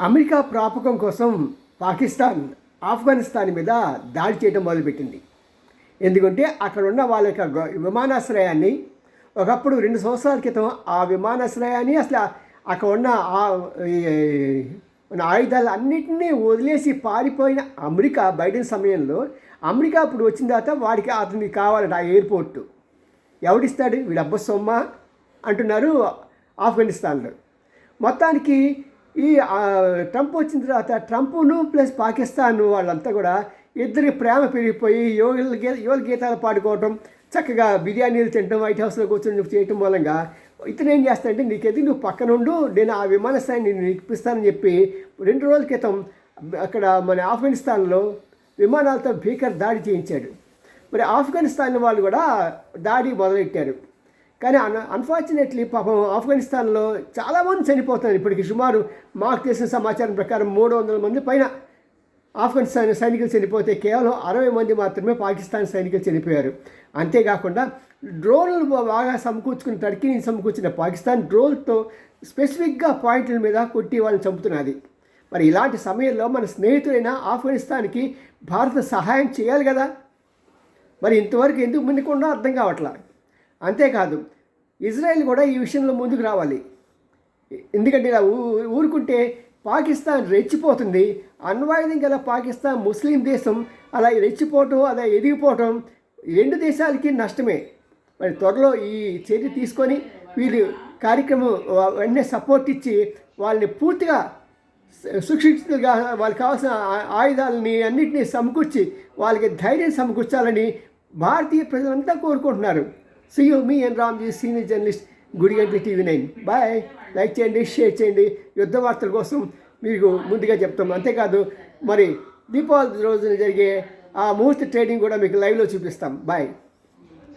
America ప్రాపకం కోసం పాకిస్తాన్ ఆఫ్ఘనిస్తాన్ మీద దాడి చేయడం మొదలుపెట్టింది. ఎందుకంటే అక్కడ ఉన్న వాళ్ళ యొక్క విమానాశ్రయాన్ని ఒకప్పుడు రెండు సంవత్సరాల క్రితం ఆ విమానాశ్రయాన్ని అసలు అక్కడ ఉన్న ఆ ఈ- ఉన్న ఆయుధాలు అన్నింటినీ వదిలేసి పారిపోయిన అమెరికా బైడెన్ సమయంలో అమెరికా ఇప్పుడు వచ్చిన తర్వాత వాడికి అతనికి కావాలంట ఆ ఎయిర్పోర్టు. ఎవడిస్తాడు? వీడు అబ్బ సొమ్మ అంటున్నారు ఆఫ్ఘనిస్తాన్లో. మొత్తానికి ఈ ట్రంప్ వచ్చిన తర్వాత ట్రంప్ను ప్లస్ పాకిస్తాన్ వాళ్ళంతా కూడా ఇద్దరి ప్రేమ పెరిగిపోయి యోగుల గీ యువల గీతాలు పాడుకోవటం చక్కగా బిర్యానీలు తినడం వైట్ హౌస్లో కూర్చొని చేయటం మూలంగా ఇతను ఏం చేస్తాడంటే నీకెది నువ్వు పక్కన ఉండు నేను ఆ విమానాశ్రయాన్ని నేను ఇప్పిస్తానని చెప్పి రెండు రోజుల క్రితం అక్కడ మన ఆఫ్ఘనిస్తాన్లో విమానాలతో భీకర్ దాడి చేయించాడు. మరి ఆఫ్ఘనిస్తాన్ వాళ్ళు కూడా దాడి మొదలెట్టారు. కానీ అన్ అన్ఫార్చునేట్లీ పాపం ఆఫ్ఘనిస్తాన్లో చాలామంది చనిపోతున్నారు ఇప్పటికి. సుమారు మాకు తెలిసిన సమాచారం ప్రకారం మూడు వందల మంది పైన ఆఫ్ఘనిస్తాన్ సైనికులు చనిపోతే కేవలం అరవై మంది మాత్రమే పాకిస్తాన్ సైనికులు చనిపోయారు. అంతేకాకుండా డ్రోన్లు బాగా సమకూర్చుకుని తడికిని సమకూర్చిన పాకిస్తాన్ డ్రోన్తో స్పెసిఫిక్గా పాయింట్ల మీద కొట్టి వాళ్ళని చంపుతున్నది. మరి ఇలాంటి సమయంలో మన స్నేహితులైన ఆఫ్ఘనిస్తాన్కి భారత సహాయం చేయాలి కదా? మరి ఇంతవరకు ఎందుకు ముందుకుండా అర్థం కావట్లేదు అంతేకాదు ఇజ్రాయెల్ కూడా ఈ విషయంలో ముందుకు రావాలి. ఎందుకంటే ఇలా ఊ- ఊరుకుంటే పాకిస్తాన్ రెచ్చిపోతుంది అణ్వాయుధం గల పాకిస్తాన్ ముస్లిం దేశం అలా రెచ్చిపోవటం అలా ఎదిగిపోవటం రెండు దేశాలకి నష్టమే. మరి త్వరలో ఈ చర్య తీసుకొని వీళ్ళు కార్యక్రమం వెంటనే సపోర్ట్ ఇచ్చి వాళ్ళని పూర్తిగా సు- వాళ్ళకి కావాల్సిన ఆయుధాలని అన్నింటినీ సమకూర్చి వాళ్ళకి ధైర్యం సమకూర్చాలని భారతీయ ప్రజలంతా కోరుకుంటున్నారు. See you me N Ramji senior journalist Gudiganti TV nine bye like చేయండి షేర్ చేయండి. యుద్ధ వార్తల కోసం మీకు ముందుగా చెప్తాం. అంతేకాదు మరి దీపావళి రోజున జరిగే ఆ ముహూర్త ట్రేడింగ్ కూడా మీకు లైవ్లో చూపిస్తాం. బాయ్